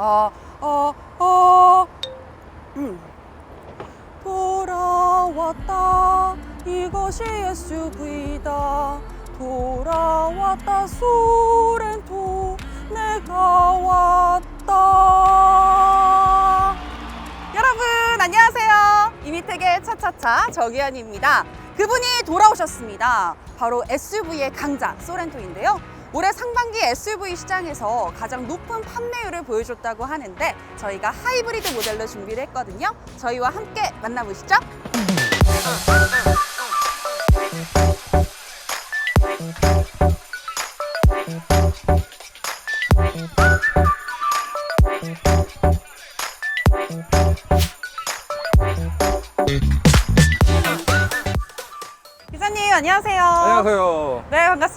아, 아, 아. 음. 돌아왔다. 이것이 SUV다. 돌아왔다. 소렌토. 내가 왔다. 여러분, 안녕하세요. 이미택의 차차차 정희연입니다. 그분이 돌아오셨습니다. 바로 SUV의 강자 소렌토인데요. 올해 상반기 SUV 시장에서 가장 높은 판매율을 보여줬다고 하는데 저희가 하이브리드 모델로 준비를 했거든요. 저희와 함께 만나보시죠.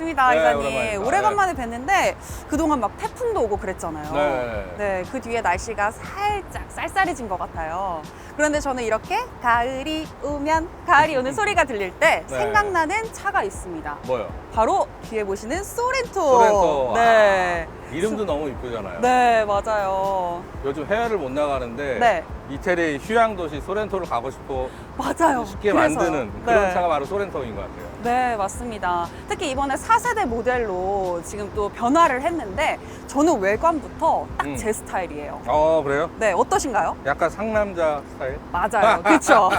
반갑습니다 네, 기사님. 오랜만입니다. 오래간만에 뵀는데 그동안 막 태풍도 오고 그랬잖아요. 네. 네, 그 뒤에 날씨가 살짝 쌀쌀해진 것 같아요. 그런데 저는 이렇게 가을이 오면 가을이 오는 소리가 들릴 때 네. 생각나는 차가 있습니다. 뭐요? 바로 뒤에 보시는 소렌토. 소렌토. 네. 아, 이름도 너무 이쁘잖아요. 네, 맞아요. 요즘 해외를 못 나가는데 네. 이태리 휴양 도시 소렌토를 가고 싶고 맞아요. 쉽게 그래서요. 만드는 그런 네. 차가 바로 소렌토인 것 같아요. 네, 맞습니다. 특히 이번에 4세대 모델로 지금 또 변화를 했는데 저는 외관부터 딱 음. 제 스타일이에요. 어 그래요? 네, 어떠신가요? 약간 상남자 스타일? 맞아요. 그렇죠.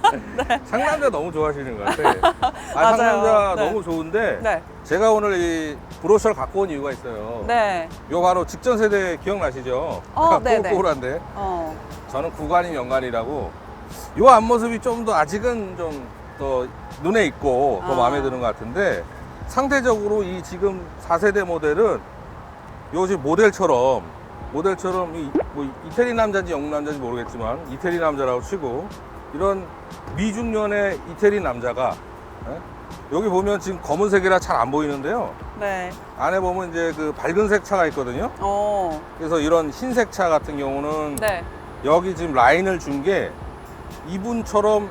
상남자 너무 좋아하시는 것 같아. 아, 맞아요. 상남자 네. 너무 좋은데 네. 제가 오늘 이 브로셔를 갖고 온 이유가 있어요. 네. 요 바로 직전 세대 기억나시죠? 어, 네네. 꼬울꼬울한데 어. 저는 구간이 연간이라고 요 앞모습이 좀 더 아직은 좀 더 눈에 있고 더 아. 마음에 드는 것 같은데 상대적으로 이 지금 4세대 모델은 요 지금 모델처럼 모델처럼 이, 뭐 이태리 남자인지 영국 남자인지 모르겠지만 이태리 남자라고 치고 이런 미중년의 이태리 남자가 예? 여기 보면 지금 검은색이라 잘 안 보이는데요 네. 안에 보면 이제 그 밝은색 차가 있거든요 어. 그래서 이런 흰색 차 같은 경우는 네. 여기 지금 라인을 준 게 이분처럼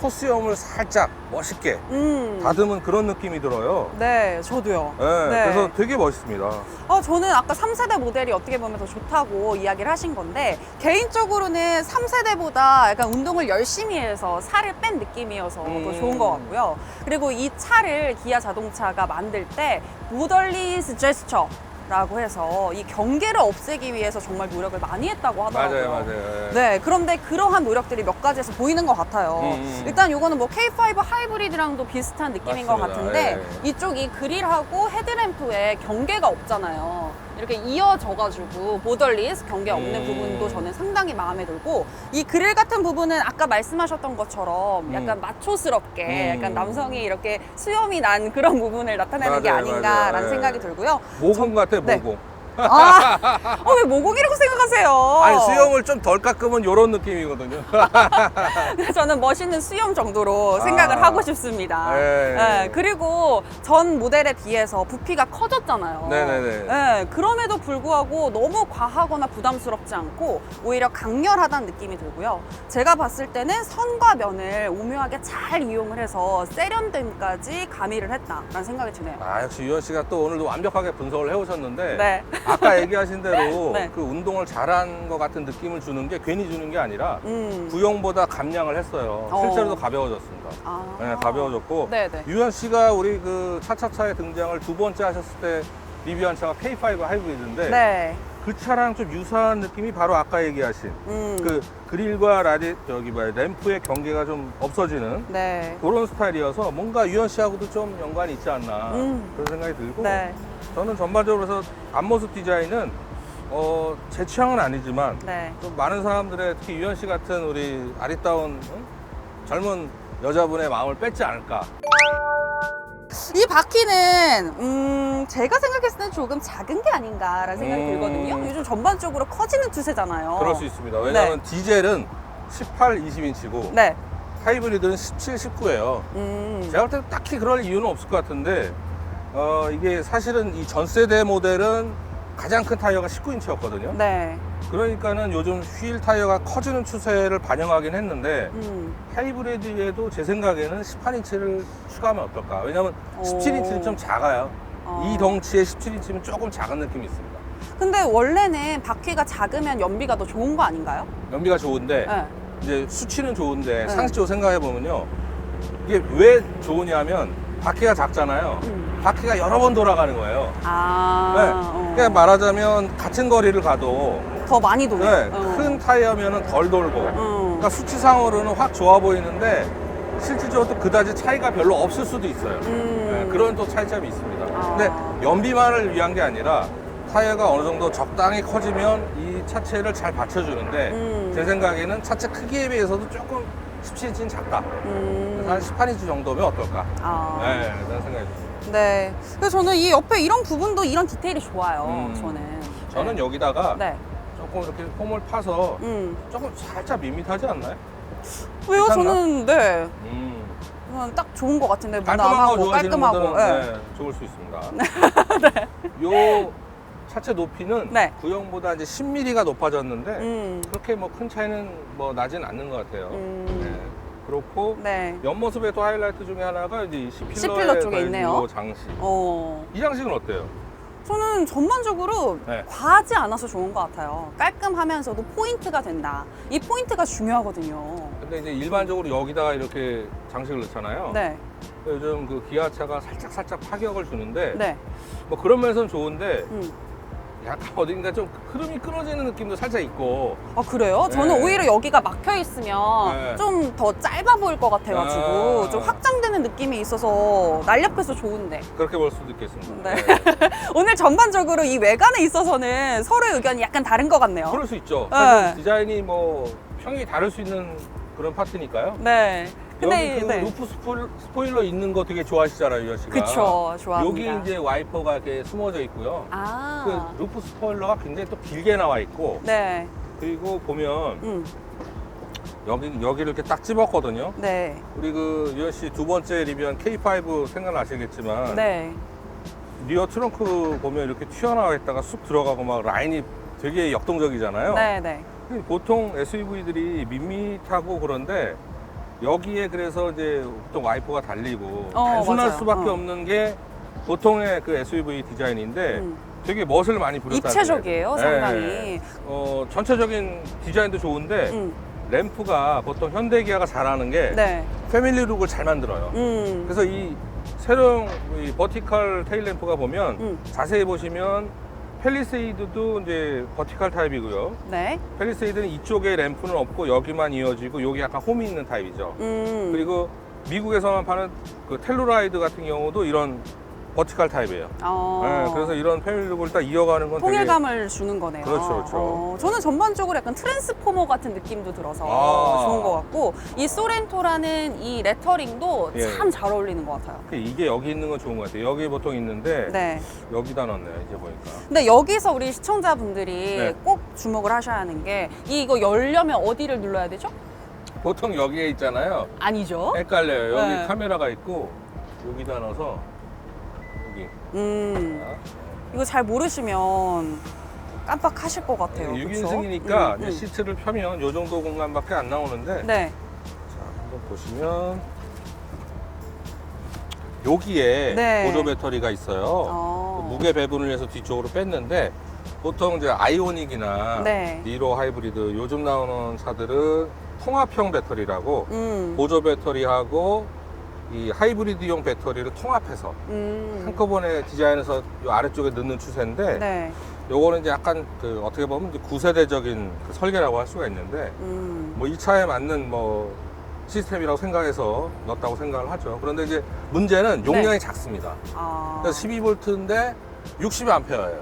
코스염을 살짝 멋있게 음. 다듬은 그런 느낌이 들어요. 네, 저도요. 예, 네. 그래서 되게 멋있습니다. 아, 저는 아까 3세대 모델이 어떻게 보면 더 좋다고 이야기를 하신 건데, 개인적으로는 3세대보다 약간 운동을 열심히 해서 살을 뺀 느낌이어서 더 음. 좋은 것 같고요. 그리고 이 차를 기아 자동차가 만들 때, 모덜리스 제스처. 라고 해서 이 경계를 없애기 위해서 정말 노력을 많이 했다고 하더라고요. 맞아요, 맞아요. 예. 네, 그런데 그러한 노력들이 몇 가지에서 보이는 것 같아요. 음, 음. 일단 요거는 뭐 K5 하이브리드랑도 비슷한 느낌인 것 맞습니다. 같은데 예, 이쪽 이 그릴하고 헤드램프에 경계가 없잖아요. 이렇게 이어져가지고 보덜리스 경계 없는 음. 부분도 저는 상당히 마음에 들고 이 그릴 같은 부분은 아까 말씀하셨던 것처럼 음. 약간 마초스럽게 음. 약간 남성이 이렇게 수염이 난 그런 부분을 나타내는 게 맞아요, 아닌가라는 맞아요. 생각이 예. 들고요. 모공 같아, 네. 모공. 아, 어, 왜 모공이라고 생각하세요? 아니, 수염을 좀 덜 깎으면 이런 느낌이거든요. 저는 멋있는 수염 정도로 아. 생각을 하고 싶습니다. 예. 네, 그리고 전 모델에 비해서 부피가 커졌잖아요. 네네네. 네, 그럼에도 불구하고 너무 과하거나 부담스럽지 않고 오히려 강렬하다는 느낌이 들고요. 제가 봤을 때는 선과 면을 오묘하게 잘 이용을 해서 세련됨까지 가미를 했다라는 생각이 드네요. 아, 역시 유현 씨가 또 오늘도 완벽하게 분석을 해오셨는데. 네. 아까 얘기하신 대로 네. 그 운동을 잘한 것 같은 느낌을 주는 게 괜히 주는 게 아니라 음. 구형보다 감량을 했어요. 어. 실제로도 가벼워졌습니다. 아. 네, 가벼워졌고 네네. 유현 씨가 우리 그 차차차의 등장을 두 번째 하셨을 때 리뷰한 차가 K5 하이브리드인데 네. 그 차랑 좀 유사한 느낌이 바로 아까 얘기하신 음. 그 그릴과 라디 저기 뭐야 램프의 경계가 좀 없어지는 네. 그런 스타일이어서 뭔가 유현 씨하고도 좀 연관이 있지 않나 음. 그런 생각이 들고 네. 저는 전반적으로 해서 앞모습 디자인은 어, 제 취향은 아니지만 네. 좀 많은 사람들의 특히 유현 씨 같은 우리 아리따운 응? 젊은 여자분의 마음을 뺏지 않을까. 이 바퀴는 음, 제가 생각했을 때는 조금 작은 게 아닌가라는 생각이 음. 들거든요. 요즘 전반적으로 커지는 추세잖아요. 그럴 수 있습니다. 왜냐하면 디젤은 18, 20인치고 네. 하이브리드는 17, 19예요. 음. 제가 볼 때는 딱히 그럴 이유는 없을 것 같은데 어, 이게 사실은 이 전 세대 모델은 가장 큰 타이어가 19인치였거든요. 네. 그러니까는 요즘 휠 타이어가 커지는 추세를 반영하긴 했는데 음. 하이브리드에도 제 생각에는 18인치를 추가하면 어떨까? 왜냐면 오. 17인치는 좀 작아요. 어. 이 덩치의 17인치면 조금 작은 느낌이 있습니다. 근데 원래는 바퀴가 작으면 연비가 더 좋은 거 아닌가요? 연비가 좋은데 네. 이제 수치는 좋은데 네. 상식적으로 생각해 보면요. 이게 왜 좋으냐면 바퀴가 작잖아요. 음. 바퀴가 여러 번 돌아가는 거예요. 아. 네. 어. 그냥 말하자면 같은 거리를 가도 더 많이 도네. 네, 어. 큰 타이어면은 덜 돌고. 어. 그러니까 수치상으로는 확 좋아 보이는데 실질적으로 또 그다지 차이가 별로 없을 수도 있어요. 음. 네, 그런 또 차이점이 있습니다. 아. 근데 연비만을 위한 게 아니라 타이어가 어느 정도 적당히 커지면 이 차체를 잘 받쳐주는데 음. 제 생각에는 차체 크기에 비해서도 조금 17인치는 작다. 음. 한 18인치 정도면 어떨까? 아. 네, 그런 생각이 듭니다. 네. 그래서 저는 이 옆에 이런 부분도 이런 디테일이 좋아요. 음. 저는. 저는 네. 여기다가 네. 조금 이렇게 홈을 파서 음. 조금 살짝 밋밋하지 않나요? 왜요? 괜찮나? 저는 네. 음. 저는 딱 좋은 것 같은데 무난하고 좋아하시는 깔끔하고. 분들은 네. 네, 좋을 수 있습니다. 요 차체 높이는 네. 구형보다 이제 10mm가 높아졌는데 음. 그렇게 뭐 큰 차이는 뭐 나진 않는 것 같아요. 음. 네. 그렇고 네. 옆모습의 또 하이라이트 중에 하나가 이제 이 C필러 C필러에 쪽에 있네요. 장식. 어. 이 장식은 어때요? 저는 전반적으로 네. 과하지 않아서 좋은 것 같아요. 깔끔하면서도 포인트가 된다. 이 포인트가 중요하거든요. 근데 이제 일반적으로 여기다가 이렇게 장식을 넣잖아요. 네. 요즘 그 기아차가 살짝 살짝 파격을 주는데 네. 뭐 그런 면에서는 좋은데 음. 약간 어딘가 좀 흐름이 끊어지는 느낌도 살짝 있고 아 그래요? 저는 네. 오히려 여기가 막혀 있으면 네. 좀 더 짧아 보일 것 같아가지고 아. 좀 확장되는 느낌이 있어서 날렵해서 좋은데 그렇게 볼 수도 있겠습니다. 네. 오늘 전반적으로 이 외관에 있어서는 서로의 의견이 약간 다른 것 같네요. 그럴 수 있죠. 네. 사실 디자인이 뭐 평이 다를 수 있는 그런 파트니까요. 네. 근데 여기 그 네. 루프 스포일, 스포일러 있는 거 되게 좋아하시잖아요, 유현 씨가. 그쵸 좋아합니다. 여기 이제 와이퍼가 이렇게 숨어져 있고요. 아. 그 루프 스포일러가 굉장히 또 길게 나와 있고 네. 그리고 보면 음. 여기 여기를 이렇게 딱 집었거든요. 네. 우리 그 유현 씨두 번째 리뷰한 K5 생각나시겠지만 네. 리어 트렁크 보면 이렇게 튀어나와 있다가 쑥 들어가고 막 라인이 되게 역동적이잖아요. 네. 네. 보통 SUV들이 밋밋하고 그런데 여기에 그래서 이제 보통 와이퍼가 달리고 어, 단순할 맞아요. 수밖에 어. 없는 게 보통의 그 SUV 디자인인데 음. 되게 멋을 많이 부렸다. 입체적이에요, 상당히. 어, 전체적인 디자인도 좋은데 음. 램프가 보통 현대 기아가 잘하는 게 네. 패밀리 룩을 잘 만들어요. 음. 그래서 이 새로운 이 버티컬 테일 램프가 보면 음. 자세히 보시면 펠리세이드도 이제 버티컬 타입이고요. 네. 펠리세이드는 이쪽에 램프는 없고 여기만 이어지고 여기 약간 홈이 있는 타입이죠. 음. 그리고 미국에서만 파는 그 텔루라이드 같은 경우도 이런 버티컬 타입이에요. 어. 네, 그래서 이런 패밀리룩을 딱 이어가는 건 통일감을 주는 거네요. 그렇죠, 그렇죠. 어, 저는 전반적으로 약간 트랜스포머 같은 느낌도 들어서 아. 좋은 것 같고 이 소렌토라는 이 레터링도 예. 참 잘 어울리는 것 같아요. 이게 여기 있는 건 좋은 것 같아요. 여기 보통 있는데 네. 여기다 넣네요. 이제 보니까. 근데 여기서 우리 시청자분들이 네. 꼭 주목을 하셔야 하는 게 이거 열려면 어디를 눌러야 되죠? 보통 여기에 있잖아요. 아니죠? 헷갈려요. 여기 네. 카메라가 있고 여기다 넣어서. 음. 이거 잘 모르시면 깜빡하실 것 같아요. 그쵸? 6인승이니까 음, 음. 시트를 펴면 이 정도 공간밖에 안 나오는데 네. 자, 한번 보시면 여기에 네. 보조 배터리가 있어요. 어. 그 무게 배분을 위해서 뒤쪽으로 뺐는데 보통 이제 아이오닉이나 네. 니로 하이브리드 요즘 나오는 차들은 통합형 배터리라고 음. 보조 배터리하고 이 하이브리드용 배터리를 통합해서 음. 한꺼번에 디자인해서 요 아래쪽에 넣는 추세인데 네. 요거는 이제 약간 그 어떻게 보면 이제 구세대적인 그 설계라고 할 수가 있는데 음. 뭐 이 차에 맞는 뭐 시스템이라고 생각해서 넣었다고 생각을 하죠. 그런데 이제 문제는 용량이 네. 작습니다. 아. 그래서 12V인데 60A예요.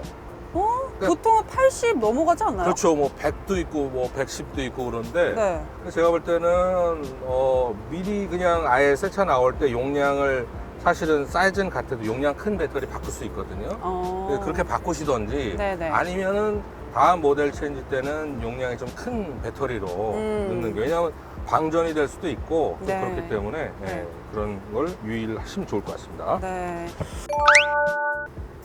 어? 그러니까- 보통은 80 넘어가지 않나요? 그렇죠. 뭐 100도 있고 뭐 110도 있고 그런데 네. 제가 볼 때는 어 미리 그냥 아예 새 차 나올 때 용량을 사실은 사이즈는 같아도 용량 큰 배터리 바꿀 수 있거든요. 어. 네, 그렇게 바꾸시던지 네네. 아니면은 다음 모델 체인지 때는 용량이 좀 큰 배터리로 음. 넣는 게 왜냐하면 방전이 될 수도 있고 또 네. 그렇기 때문에 예, 네. 그런 걸 유의하시면 좋을 것 같습니다. 네.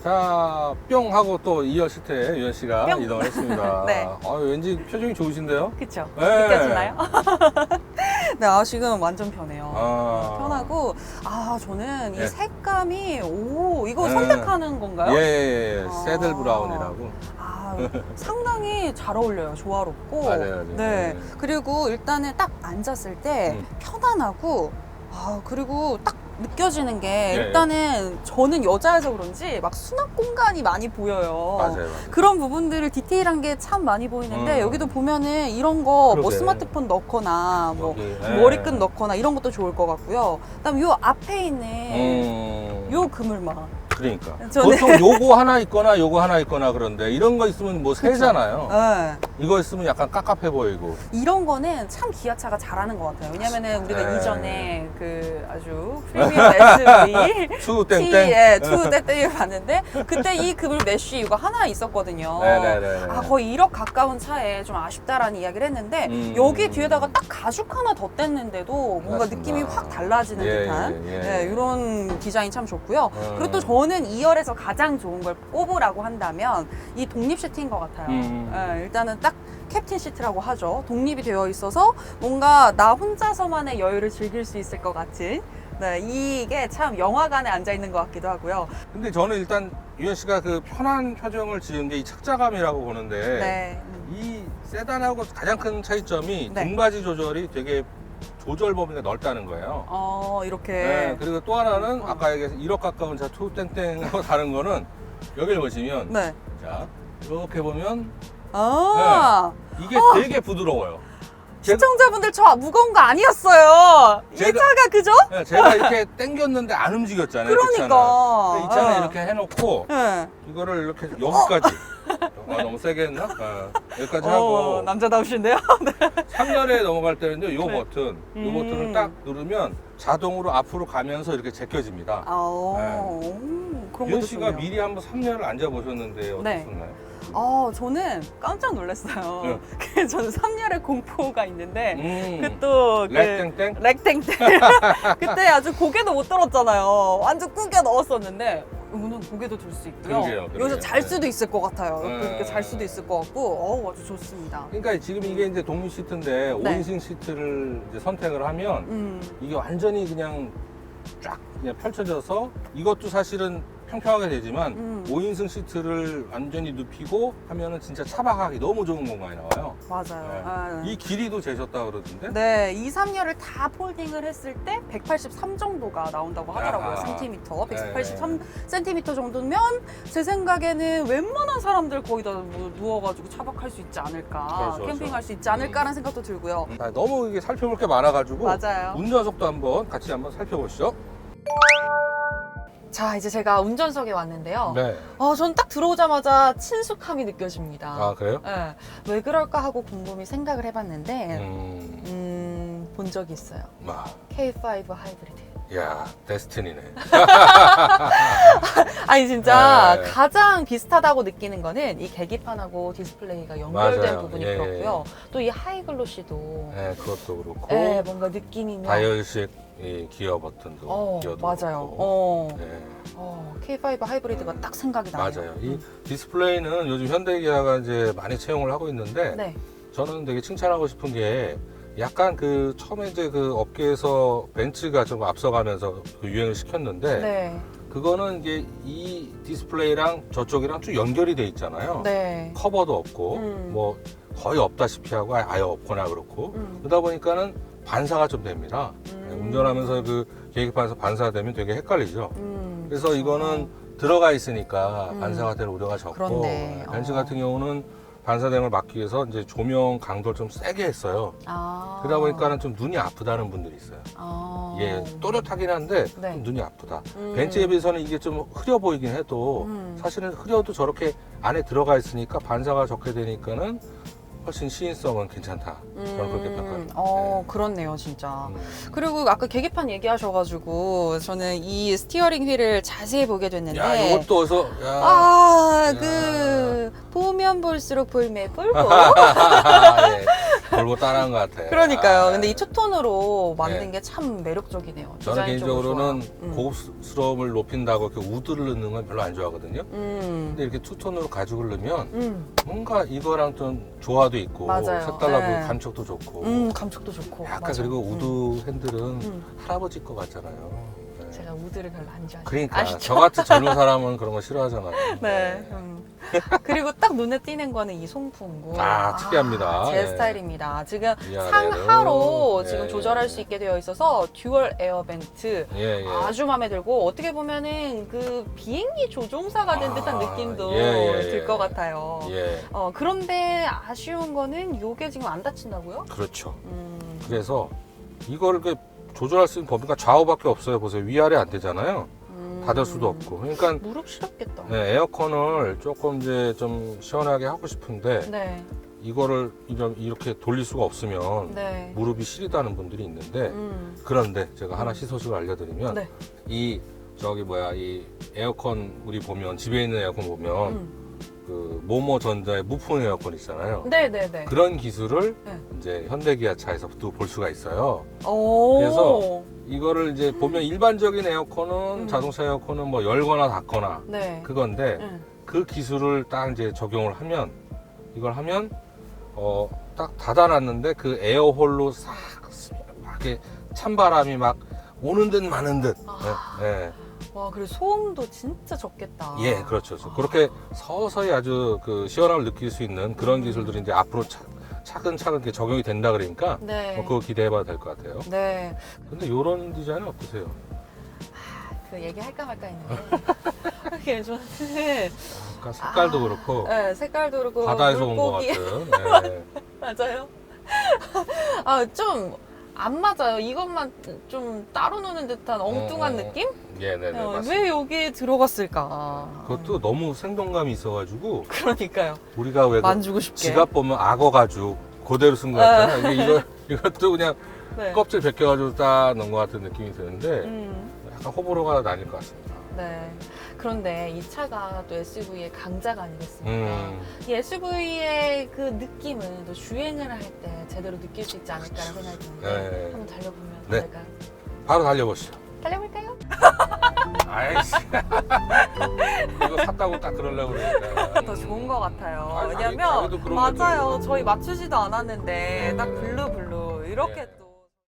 자, 뿅 하고 또 2열 시트에 유현 씨가 뿅. 이동을 했습니다. 네. 아, 왠지 표정이 좋으신데요? 그쵸? 네. 느껴지나요? 네, 아, 지금 완전 편해요. 아. 편하고, 아, 저는 이 네. 색감이, 오, 이거 네. 선택하는 건가요? 예, 예, 예. 아. 새들 브라운이라고. 아, 아, 상당히 잘 어울려요. 조화롭고. 맞아요, 맞아요. 네. 네. 그리고 일단은 딱 앉았을 때 음. 편안하고, 아, 그리고 딱 느껴지는 게 네. 일단은 저는 여자여서 그런지 막 수납 공간이 많이 보여요. 맞아요, 맞아요. 그런 부분들을 디테일한 게 참 많이 보이는데 음. 여기도 보면은 이런 거 뭐 그러게. 스마트폰 넣거나 뭐 여기, 네. 머리끈 넣거나 이런 것도 좋을 것 같고요. 그다음 요 앞에 있는 음, 요 그물망. 그러니까 저는- 보통 요거 하나 있거나 요거 하나 있거나 그런데 이런 거 있으면 뭐 세잖아요. 네. 이거 있으면 약간 깝깝해 보이고. 이런 거는 참 기아차가 잘하는 것 같아요. 왜냐면은 우리가 네. 이전에 그 아주 프리미엄 SUV 투 땡땡. T에 투 떼떼를 봤는데 그때 이 그물 메쉬 이거 하나 있었거든요. 네네네. 아 거의 1억 가까운 차에 좀 아쉽다라는 이야기를 했는데 음. 여기 뒤에다가 딱 가죽 하나 더 뗐는데도 뭔가 맞습니다. 느낌이 확 달라지는 예, 듯한 예, 예. 네, 이런 디자인 참 좋고요. 음. 그리고 또 저는 2열에서 가장 좋은 걸 꼽으라고 한다면 이 독립 시트인 것 같아요. 음. 예, 일단은 딱 캡틴 시트라고 하죠. 독립이 되어 있어서 뭔가 나 혼자서만의 여유를 즐길 수 있을 것 같은 네, 이게 참 영화관에 앉아 있는 것 같기도 하고요. 근데 저는 일단 유현 씨가 그 편한 표정을 지은 게 이 착자감이라고 보는데 네. 음. 이 세단하고 가장 큰 차이점이 네. 등받이 조절이 되게 조절 범위가 넓다는 거예요. 어, 이렇게. 네, 그리고 또 하나는 어. 아까 얘기해서 1억 가까운 차 투땡땡하고 다른 거는 여기를 보시면 네. 자 이렇게 보면 아, 이게 되게 부드러워요. 시청자분들 저 무거운 거 아니었어요. 이 제가- 차가 그죠? 네, 제가 이렇게 당겼는데 안 움직였잖아요. 그. 그러니까. 근데 이 차는 어. 이렇게 해놓고 네. 이거를 이렇게 여기까지 아, 너무 세게 했나? 아, 여기까지 어, 하고 남자다우신데요? 3열에 넘어갈 때는요 요 네. 버튼 요 음. 버튼을 딱 누르면 자동으로 앞으로 가면서 이렇게 제껴집니다 아, 오, 그런 유현 것도 씨가 좋네요. 미리 한번 3열을 앉아보셨는데 네. 어떠셨나요? 아, 저는 깜짝 놀랐어요. 네. 그 저는 3열에 공포가 있는데 음. 그또 그 렉땡땡? 렉땡땡 그때 아주 고개도 못 들었잖아요. 완전 꾸겨 넣었었는데 오늘 고개도 들 수 있고요. 그러게요, 그러게요. 여기서 잘 네. 수도 있을 것 같아요. 네. 그렇게 잘 수도 있을 것 같고, 어우 아주 좋습니다. 그러니까 지금 이게 이제 독립 시트인데 네. 5인승 시트를 이제 선택을 하면 음, 이게 완전히 그냥 쫙 그냥 펼쳐져서 이것도 사실은 평평하게 되지만 음. 5인승 시트를 완전히 눕히고 하면은 진짜 차박하기 너무 좋은 공간이 나와요. 맞아요. 네. 아. 이 길이도 재셨다 그러던데? 네, 2, 3열을 다 폴딩을 했을 때 183 정도가 나온다고 하더라고요. 아하. 센티미터. 네. 183 센티미터 정도면 제 생각에는 웬만한 사람들 거의 다뭐 누워가지고 차박할 수 있지 않을까. 그렇죠, 캠핑할 그렇죠. 수 있지 않을까라는 생각도 들고요. 아, 너무 이게 살펴볼 게 많아가지고 맞아요. 운전석도 한번 같이 한번 살펴보시죠. 자, 이제 제가 운전석에 왔는데요. 네. 어, 전 딱 들어오자마자 친숙함이 느껴집니다. 아 그래요? 네, 왜 그럴까 하고 곰곰이 생각을 해봤는데, 음, 음, 본 적이 있어요. 와, K5 하이브리드. 야, 데스티니네. 아니 진짜 네. 가장 비슷하다고 느끼는 거는 이 계기판하고 디스플레이가 연결된 맞아요. 부분이 예, 그렇고요. 또 이 하이글로시도 네, 그것도 그렇고 예, 뭔가 느낌이면 다이얼식 이 기어 버튼도 어, 기어도 맞아요. 그렇고. 어, 네, 어, K5 하이브리드가 딱 생각이 나요. 맞아요. 이 디스플레이는 요즘 현대기아가 이제 많이 채용을 하고 있는데 네. 저는 되게 칭찬하고 싶은 게 약간 그 처음에 이제 그 업계에서 벤츠가 좀 앞서가면서 그 유행을 시켰는데 네. 그거는 이제 이 디스플레이랑 저쪽이랑 쭉 연결이 돼 있잖아요. 네. 커버도 없고 음. 뭐 거의 없다시피 하고 아예 없거나 그렇고 음. 그러다 보니까는 반사가 좀 됩니다. 음. 운전하면서 그 계기판에서 반사되면 되게 헷갈리죠. 음, 그래서. 이거는 들어가 있으니까 음. 반사가 될 우려가 적고 그렇네. 벤츠 어. 같은 경우는 반사됨을 막기 위해서 이제 조명 강도를 좀 세게 했어요. 아. 그러다 보니까는 좀 눈이 아프다는 분들이 있어요. 아. 이게 또렷하긴 한데 네. 좀 눈이 아프다. 음. 벤츠에 비해서는 이게 좀 흐려 보이긴 해도 음. 사실은 흐려도 저렇게 안에 들어가 있으니까 반사가 적게 되니까는 훨씬 시인성은 괜찮다. 저는 그렇게 평가합니다. 어, 네. 그렇네요, 진짜. 음. 그리고 아까 계기판 얘기하셔가지고 저는 이 스티어링 휠을 자세히 보게 됐는데 야, 이것도 어서 야. 아, 야. 그 보면 볼수록 볼매 볼고 예. 돌고 따라한 것 같아요. 그러니까요. 아, 근데 이 투톤으로 만든 네. 게 참 매력적이네요. 저는 디자인적으로 개인적으로는 좋아요. 음. 고급스러움을 높인다고 이렇게 우드를 넣는 건 별로 안 좋아하거든요. 음. 근데 이렇게 투톤으로 가죽을 넣으면 음. 뭔가 이거랑 좀 조화도 있고 맞아요. 색달라고 네. 감촉도 좋고 음, 감촉도 좋고. 약간 맞아. 그리고 음. 우드 핸들은 음. 할아버지 거 같잖아요. 네. 제가 우드를 별로 안 좋아해요. 그러니까 아시죠? 저 같은 젊은 사람은 그런 거 싫어하잖아요. 네. 음. 그리고 딱 눈에 띄는 거는 이 송풍구. 아, 특이합니다. 제 예. 스타일입니다. 지금 위아래로. 상하로 예, 지금 예. 조절할 수 있게 되어 있어서 듀얼 에어벤트. 예, 예. 아주 마음에 들고 어떻게 보면은 그 비행기 조종사가 된 아, 듯한 느낌도 예, 예, 예. 들 것 같아요. 예, 어, 그런데 아쉬운 거는 요게 지금 안 닫힌다고요? 그렇죠. 음. 그래서 이걸 그 조절할 수 있는 범위가 좌우밖에 없어요. 보세요. 위아래 안 되잖아요. 음. 닫을 수도 없고. 그러니까 무릎 시렵겠다. 네, 에어컨을 조금 이제 좀 시원하게 하고 싶은데 네. 이거를 이런- 이렇게 돌릴 수가 없으면 네. 무릎이 시리다는 분들이 있는데 음. 그런데 제가 하나 음. 시소식을 알려드리면 네. 이 저기 뭐야 이 에어컨 우리 보면 집에 있는 에어컨 보면 음. 그 모모 전자의 무풍 에어컨 있잖아요. 네네네. 그런 기술을 네. 이제 현대기아차에서도 볼 수가 있어요. 오. 그래서 이거를 이제 보면 일반적인 에어컨은 음. 자동차 에어컨은 뭐 열거나 닫거나 네. 그건데 음. 그 기술을 딱 이제 적용을 하면 이걸 하면 어 딱 닫아놨는데 그 에어홀로 싹막 이렇게 찬바람이 막 오는 듯 마는 듯. 아. 예, 예. 와, 그리고 소음도 진짜 적겠다. 예, 그렇죠. 그렇게 서서히 아주 그 시원함을 느낄 수 있는 그런 음. 기술들이 이제 앞으로 차, 차근차근 이렇게 적용이 된다 그러니까 네. 뭐 그거 기대해봐도 될 것 같아요. 네. 근데 이런 디자인은 어떠세요? 그 얘기 할까 말까 했는데. 이렇게 저는 약간 색깔도 아. 그렇고 네, 색깔도 그렇고 바다에서 온 것 물고기 같은. 네. 맞아요. 아, 좀 안 맞아요. 이것만 좀 따로 노는 듯한 엉뚱한 어, 어. 느낌? 예, 네, 네, 어, 맞습니다. 왜 여기에 들어갔을까? 그것도 너무 생동감이 있어가지고 그러니까요. 우리가 왜그 만지고 싶게. 지갑 보면 악어 가죽 그대로 쓴 거 같잖아요. 이게 이거 이것도 그냥 네. 껍질 벗겨가지고 딱 넣은 것 같은 느낌이 드는데 음, 약간 호불호가 나뉠 것 같습니다. 네. 그런데 이 차가 또 SUV의 강자가 아니겠습니까? 음, 이 SUV의 그 느낌을 또 주행을 할 때 제대로 느낄 수 있지 않을까라는 생각이 드는데 네. 한번 달려보면 네. 어떨까요? 바로 달려보시죠. 달려볼까요? 아이씨. 이거 샀다고 딱 그러려고 그러니까. 더 좋은 것 같아요. 아니, 왜냐면 자기도 그런 맞아요. 저희 맞추지도 않았는데 네, 딱. 블루 블루 이렇게 네.